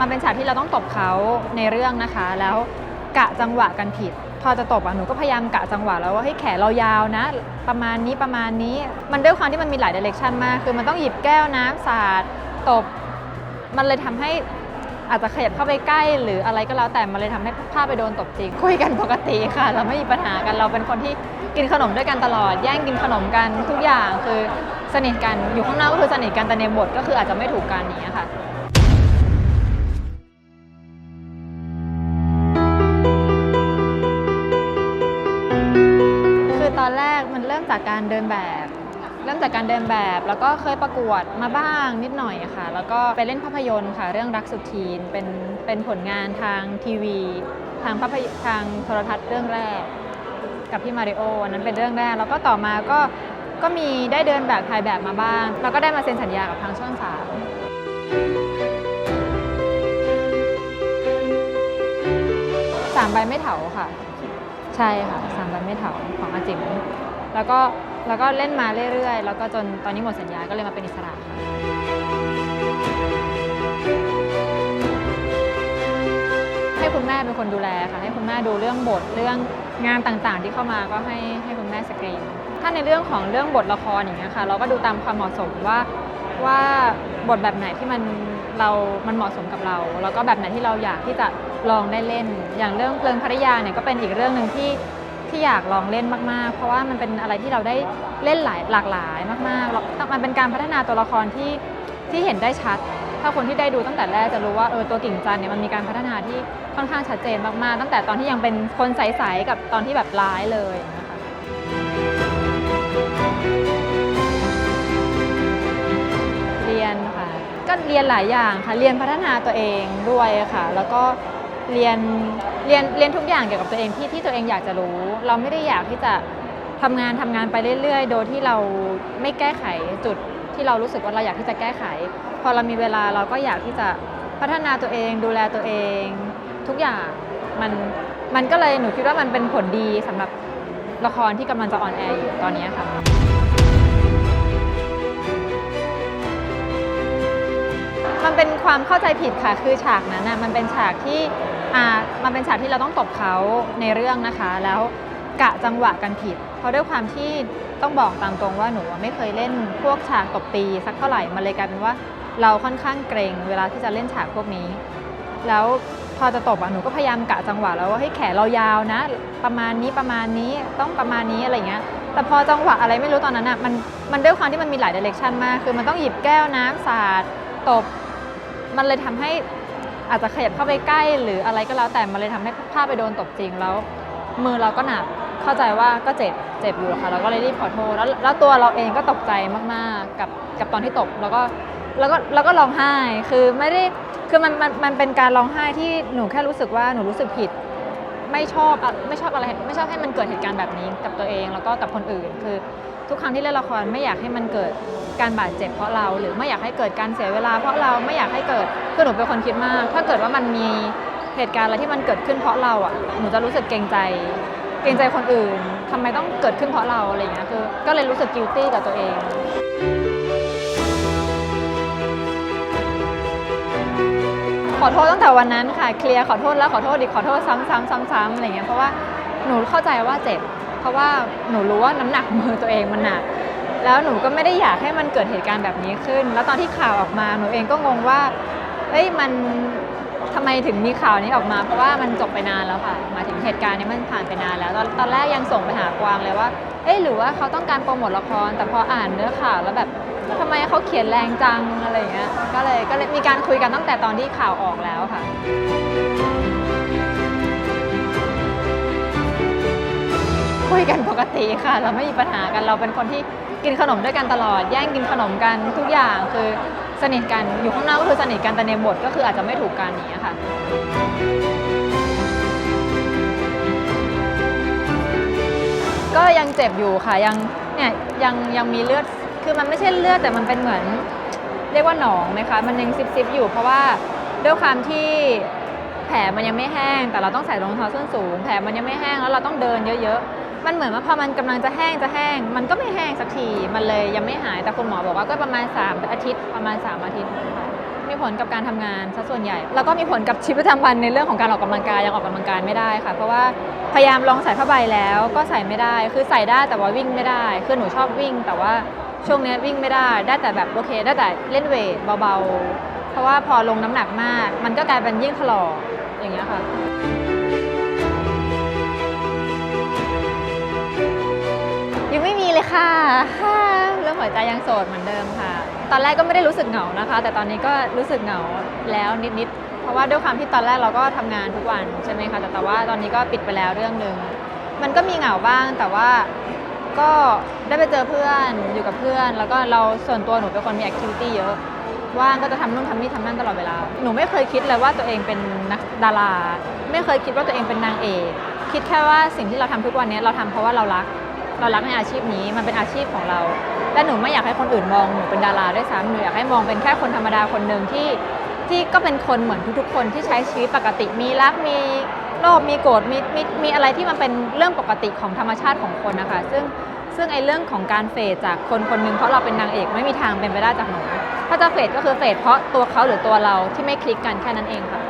มันเป็นฉากที่เราต้องตบเขาในเรื่องนะคะ แล้วกะจังหวะกันผิด พอจะตบอะหนูก็พยายามกะจังหวะแล้วว่าให้แขนเรายาวนะ ประมาณนี้ประมาณนี้ มันด้วยความที่มันมีหลายเดเรคชันมาก คือมันต้องหยิบแก้วน้ำสาดตบ มันเลยทำให้อาจจะขยับเข้าไปใกล้ หรืออะไรก็แล้วแต่มันเลยทำให้ภาพไปโดนตบจริง คุยกันปกติค่ะ เราไม่มีปัญหากันเราเป็นคนที่กินขนมด้วยกันตลอด แย่งกินขนมกันทุกอย่างคือสนิทกันอยู่ข้างนอกก็คือสนิทกันแต่ในบทก็คืออาจจะไม่ถูกกันอย่างนี้ค่ะ ตอนแรกมันเริ่มจากการเดินแบบ เริ่มจากการเดินแบบ แล้วก็เคยประกวดมาบ้างนิดหน่อยค่ะ แล้วก็ไปเล่นภาพยนตร์ค่ะ เรื่องรักสุดทีนเป็นเป็นผลงานทางทีวี ทางภาพยทางโทรทัศน์เรื่องแรก กับพี่มาริโออันนั้นเป็นเรื่องแรก แล้วก็ต่อมาก็ก็มีได้เดินแบบถ่ายแบบมาบ้าง แล้วก็ได้มาเซ็นสัญญากับทางช่องสามสามใบไม่เถาค่ะ ใช่ค่ะสามใบไม่เถาของอาจิมแล้วก็แล้วก็เล่นมาเรื่อยๆ แล้วก็จนตอนนี้หมดสัญญาก็เลยมาเป็นอิสระค่ะให้คุณแม่เป็นคนดูแลค่ะ ให้คุณแม่ดูเรื่องบทเรื่องงานต่างๆ ที่เข้ามาก็ให้ให้คุณแม่สกรีน ถ้าในเรื่องของเรื่องบทละครอย่างเงี้ยค่ะ เราก็ดูตามความเหมาะสมว่าว่าบทแบบไหนที่มันเรา มันเหมาะสมกับเรา แล้วก็แบบไหนที่เราอยากที่จะ ลองได้เล่น อย่างเรื่องเพลิงภริยาเนี่ยก็เป็นอีกเรื่องหนึ่งที่ที่อยากลองเล่นมากๆ เพราะว่ามันเป็นอะไรที่เราได้เล่นหลายหลากหลายมากๆแล้วมันเป็นการพัฒนาตัวละครที่ที่เห็นได้ชัด ถ้าคนที่ได้ดูตั้งแต่แรกจะรู้ว่าเออตัวกิ่งจันเนี่ยมันมีการพัฒนาที่ค่อนข้างชัดเจนมากๆ ตั้งแต่ตอนที่ยังเป็นคนใสๆกับตอนที่แบบร้ายเลยนะคะเรียนค่ะก็เรียนหลายอย่างค่ะเรียนพัฒนาตัวเองด้วยค่ะ แล้วก็ เรียนเรียนเรียนทุกอย่างเกี่ยวกับตัวเองที่ที่ตัวเองอยากจะรู้ เราไม่ได้อยากที่จะทำงานทำงานไปเรื่อย ๆ โดยที่เราไม่แก้ไขจุดที่เรารู้สึกว่าเราอยากที่จะแก้ไข พอเรามีเวลาเราก็อยากที่จะพัฒนาตัวเอง ดูแลตัวเอง ทุกอย่างมันมันก็เลยหนูคิดว่ามันเป็นผลดีสำหรับละครที่กำลังจะออนแอร์อยู่ตอนนี้ค่ะมันเป็นความเข้าใจผิดค่ะคือฉากนั้นน่ะมันเป็นฉากที่ อ่ามันเป็นฉากที่เราต้องตบเขาในเรื่องนะคะ แล้วกะจังหวะกันผิด เพราะด้วยความที่ต้องบอกตามตรงว่าหนูไม่เคยเล่นพวกฉากตบตีสักเท่าไหร่มันเลยกลายเป็นว่าเราค่อนข้างเกรงเวลาที่จะเล่นฉากพวกนี้ แล้วพอจะตบอะหนูก็พยายามกะจังหวะแล้วว่าให้แขนเรายาวนะ ประมาณนี้ประมาณนี้ต้องประมาณนี้อะไรเงี้ยแต่พอจังหวะอะไรไม่รู้ตอนนั้นอะมันมันด้วยความที่มันมีหลายเดเรคชันมาก คือมันต้องหยิบแก้วน้ำสาดตบ มันเลยทำให้ อาจจะขยับเข้าไปใกล้หรืออะไรก็แล้วแต่มันเลยทำให้ผ้าไปโดนตบจริงแล้ว มือเราก็หนักเข้าใจว่าก็เจ็บเจ็บอยู่ค่ะเราก็เลยรีบขอโทษแล้วแล้วตัวเราเองก็ตกใจมากๆกับกับตอนที่ตกแล้วก็แล้วก็แล้วก็ร้องไห้คือไม่ได้คือมันมันมันเป็นการร้องไห้ที่หนูแค่รู้สึกว่าหนูรู้สึกผิด ไม่ชอบไม่ชอบอะไรไม่ชอบให้มันเกิดเหตุการณ์แบบนี้กับตัวเองแล้วก็กับคนอื่น คือทุกครั้งที่เล่นละครไม่อยากให้มันเกิดการบาดเจ็บเพราะเรา หรือไม่อยากให้เกิดการเสียเวลา เพราะเราไม่อยากให้เกิดคือหนูเป็นคนคิดมาก ถ้าเกิดว่ามันมีเหตุการณ์อะไรที่มันเกิดขึ้นเพราะเราอะหนูจะรู้สึกเกรงใจ เกรงใจคนอื่นทำไมต้องเกิดขึ้นเพราะเราอะไรอย่างเงี้ยคือก็เลยรู้สึกกิลตี้กับตัวเอง อโทษตั้งแต่วันนั้นค่ะเคลียร์ขอโทษแล้วขอโทษอีกขอโทษซ้ำๆซ้ำๆอะไรเงี้ยเพราะว่าหนูเข้าใจว่าเจ็บ เพราะว่าหนูรู้ว่าน้ำหนักมือตัวเองมันหนักแล้วหนูก็ไม่ได้อยากให้มันเกิดเหตุการณ์แบบนี้ขึ้น แล้วตอนที่ข่าวออกมาหนูเองก็งงว่าเอ้ยมันทำไมถึงมีข่าวนี้ออกมา เพราะว่ามันจบไปนานแล้วค่ะมาถึงเหตุการณ์นี้มันผ่านไปนานแล้ว ตอนตอนแรกยังส่งไปหากวางเลยว่าเอ้ยหรือว่าเขาต้องการโปรโมทละครแต่พออ่านเนื้อข่าวแล้วแบบ ทำไมเขาเขียนแรงจังอะไรอย่างเงี้ยก็เลยก็เลยมีการคุยกันตั้งแต่ตอนที่ข่าวออกแล้วค่ะคุยกันปกติค่ะ เราไม่มีปัญหากันเราเป็นคนที่กินขนมด้วยกันตลอด แย่งกินขนมกันทุกอย่างคือสนิทกันอยู่ข้างนอกก็คือสนิทกันแต่ในบทก็คืออาจจะไม่ถูกกันอย่างเนี้ยค่ะก็ยังเจ็บอยู่ค่ะยังเนี่ยยังยังมีเลือด คือมันไม่ใช่เลือดแต่มันเป็นเหมือน เรียกว่าหนองไหมคะมันยังซิบๆอยู่เพราะว่าด้วยความที่แผลมันยังไม่แห้ง แต่เราต้องใส่รองเท้าส้นสูง แผลมันยังไม่แห้งแล้วเราต้องเดินเยอะๆ มันเหมือนว่าพอมันกำลังจะแห้งจะแห้ง มันก็ไม่แห้งสักที มันเลยยังไม่หาย แต่คุณหมอบอกว่าก็ประมาณ 3 อาทิตย์ ประมาณ 3 อาทิตย์ค่ะมีผลกับการทำงานซะส่วนใหญ่ แล้วก็มีผลกับชีวิตประจำวันในเรื่องของการออกกำลังกายยังออกกำลังกายไม่ได้ค่ะ เพราะว่าพยายามลองใส่ผ้าใบแล้วก็ใส่ไม่ได้ คือใส่ได้แต่ว่าวิ่งไม่ได้ คือหนูชอบวิ่งแต่ว่า ช่วงนี้วิ่งไม่ได้ ได้แต่แบบโอเค ได้แต่เล่นเวทเบาๆ เพราะว่าพอลงน้ำหนักมาก มันก็กลายเป็นยิ่งถลอกอย่างเงี้ยค่ะยังไม่มีเลยค่ะฮ่าเรื่องหัวใจยังโสดเหมือนเดิมค่ะ ตอนแรกก็ไม่ได้รู้สึกเหงานะคะ แต่ตอนนี้ก็รู้สึกเหงาแล้วนิดๆ เพราะว่าด้วยความที่ตอนแรกเราก็ทำงานทุกวันใช่ไหมคะแต่แต่ว่าตอนนี้ก็ปิดไปแล้วเรื่องหนึ่งมันก็มีเหงาบ้างแต่ว่า ก็ได้ไปเจอเพื่อนอยู่กับเพื่อน แล้วก็เราส่วนตัวหนูเป็นคนมีแอคทิวิตี้เยอะ ว่างก็จะทำนู่นทำนี่ทำนั่นตลอดเวลา หนูไม่เคยคิดเลยว่าตัวเองเป็นนักดารา ไม่เคยคิดว่าตัวเองเป็นนางเอก คิดแค่ว่าสิ่งที่เราทำทุกวันนี้เราทำเพราะว่าเรารัก เรารักในอาชีพนี้มันเป็นอาชีพของเราและหนูไม่อยากให้คนอื่นมองหนูเป็นดาราด้วยซ้ำหนูอยากให้มองเป็นแค่คนธรรมดาคนหนึ่งที่ ที่ก็เป็นคนเหมือนทุกๆคนที่ใช้ชีวิตปกติมีรักมีโลภมีโกรธมีมีมีอะไรที่มันเป็นเรื่องปกติของธรรมชาติของคนนะคะซึ่งซึ่งไอ้เรื่องของการเฟดจากคนคนหนึงเพราะเราเป็นนางเอกไม่มีทางเป็นไปได้จากหนูถ้าจะเฟดก็คือเฟดเพราะตัวเขาหรือตัวเราที่ไม่คลิกกันแค่นั้นเองค่ะ